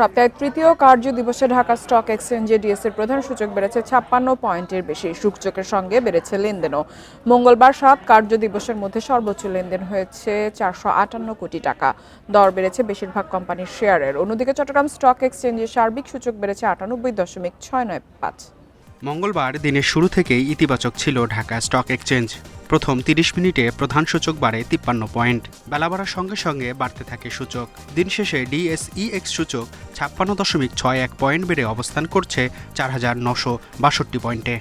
সপ্তাহের তৃতীয় কার্য দিবসে ঢাকা স্টক এক্সচেঞ্জে ডিএসএর প্রধান সূচক বেড়েছে ছাপ্পান্ন পয়েন্টের বেশি। সূচকের সঙ্গে বেড়েছে লেনদেনও। মঙ্গলবার সাত কার্য দিবসের মধ্যে সর্বোচ্চ লেনদেন হয়েছে চারশো আটান্ন কোটি টাকা। দর বেড়েছে বেশিরভাগ কোম্পানির শেয়ারের। অন্যদিকে চট্টগ্রাম স্টক এক্সচেঞ্জে সার্বিক সূচক বেড়েছে আটানব্বই দশমিক ছয় নয় পাঁচ। মঙ্গলবার দিনের শুরু থেকেই ইতিবাচক ছিল ঢাকা স্টক এক্সচেঞ্জ। প্রথম 30 মিনিটে প্রধান সূচক বাড়ে তিপ্পান্ন পয়েন্ট। বেলা বাড়ার সঙ্গে সঙ্গে বাড়তে থাকে সূচক। দিন শেষে ডিএসইএক্স সূচক ছাপ্পান্ন দশমিক ছয় এক পয়েন্ট বেড়ে অবস্থান করছে চার হাজার নশো বাষট্টি পয়েন্টে।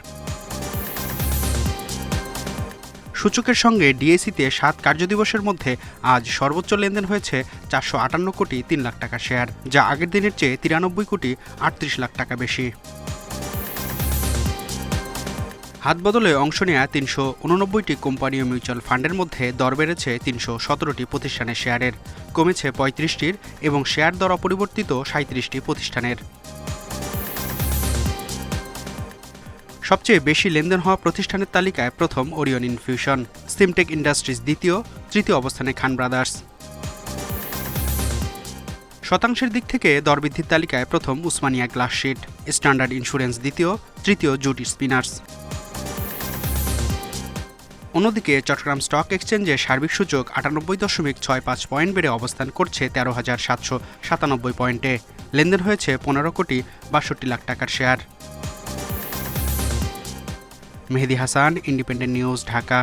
সূচকের সঙ্গে ডিএসিতে সাত কার্যদিবসের মধ্যে আজ সর্বোচ্চ লেনদেন হয়েছে চারশো আটান্ন কোটি তিন লাখ টাকা শেয়ার, যা আগের দিনের চেয়ে তিরানব্বই কোটি আটত্রিশ লাখ টাকা বেশি। হাত বদলে অংশ নেয়া তিনশো উননব্বইটি কোম্পানি ও মিউচুয়াল ফান্ডের মধ্যে দর বেড়েছে তিনশো সতেরোটি প্রতিষ্ঠানের শেয়ারের, কমেছে পঁয়ত্রিশটির এবং শেয়ার দর অপরিবর্তিত সাঁত্রিশটি প্রতিষ্ঠানের। সবচেয়ে বেশি লেনদেন হওয়া প্রতিষ্ঠানের তালিকায় প্রথম ওরিয়ন ইনফিউশন সিমটেক ইন্ডাস্ট্রিজ দ্বিতীয়, তৃতীয় অবস্থানে খান ব্রাদার্স। শতাংশের দিক থেকে দরবৃদ্ধির তালিকায় প্রথম উসমানিয়া গ্লাসশিট স্ট্যান্ডার্ড ইন্স্যুরেন্স দ্বিতীয়, তৃতীয় জুট স্পিনার্স। অন্যদিকে চট্টগ্রাম স্টক এক্সচেঞ্জে সার্বিক সূচক আটানব্বই দশমিক ছয় পাঁচ পয়েন্ট বেড়ে অবস্থান করছে তেরো হাজার সাতশো সাতানব্বই পয়েন্টে। লেনদেন হয়েছে পনেরো কোটি বাষট্টি লাখ টাকার share. Mehedi Hasan, Independent News, Dhaka.